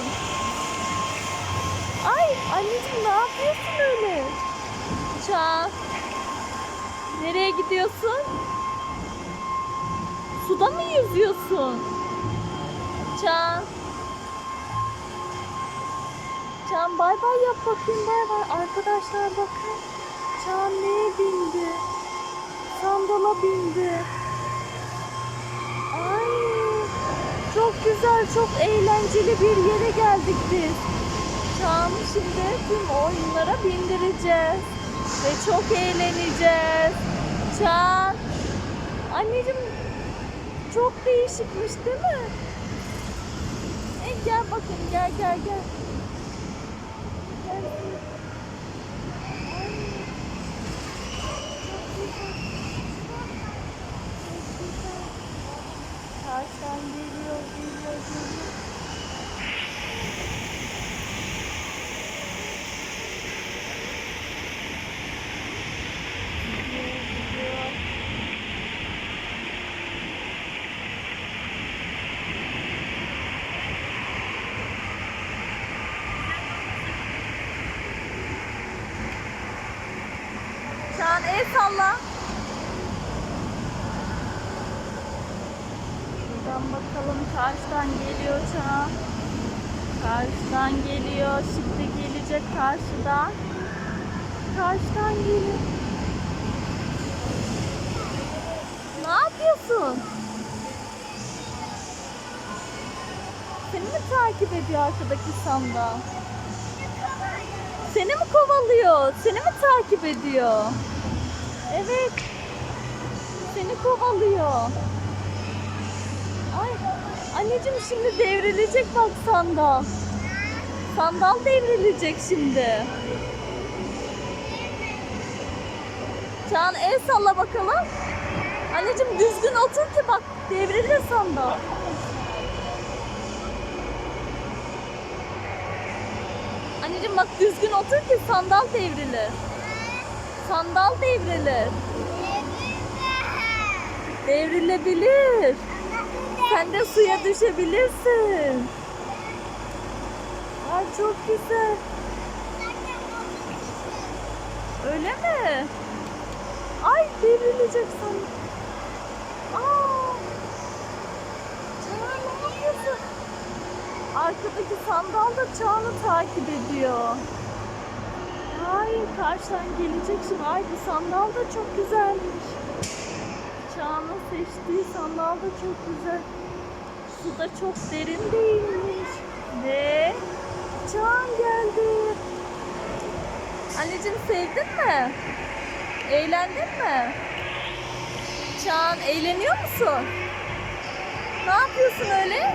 yapıyorsun? Ay anneciğim ne yapıyorsun öyle? Çağan. Nereye gidiyorsun? Suda mı yüzüyorsun? Çağan. Çağan bay bay yap bakayım bay bay. Arkadaşlar bakın. Çağan neye bindi? Sandala bindi. Ay çok güzel, çok eğlenceli bir yere geldik biz. Çağan'ı şimdi tüm oyunlara bindireceğiz. Ve çok eğleneceğiz. Çağan. Anneciğim çok değişikmiş değil mi? E, gel bakın gel gel gel. Gel. Karşıdan geliyor, geliyor, geliyor. Gidiyor, gidiyor. Çağan el salla. Şuradan bakalım karşıdan geliyor Çağan. Karşıdan geliyor. Şimdi gelecek karşıdan. Karşıdan geliyor. Ne yapıyorsun? Seni mi takip ediyor arkadaki sandal? Seni mi kovalıyor? Seni mi takip ediyor? Evet. Seni kovalıyor. Anneciğim şimdi devrilecek bak sandal. Sandal devrilecek şimdi. Çağan el salla bakalım. Anneciğim düzgün otur ki bak devrilir sandal. Anneciğim bak düzgün otur ki sandal devrilir. Sandal devrilir. Devrilebilir. Sen de suya düşebilirsin. Ay çok güzel. Öyle mi? Ay devrilecek sandım. Aa! Çağan ne yapıyorsun? Arkadaki sandal da Çağan'ı takip ediyor. Ay karşıdan gelecek şimdi. Ay bu sandal da çok güzelmiş. Çağan'ın seçtiği sandal da çok güzel. Su da çok derin değilmiş. Ve Çağan geldi. Anneciğim sevdin mi? Eğlendin mi? Çağan eğleniyor musun? Ne yapıyorsun öyle?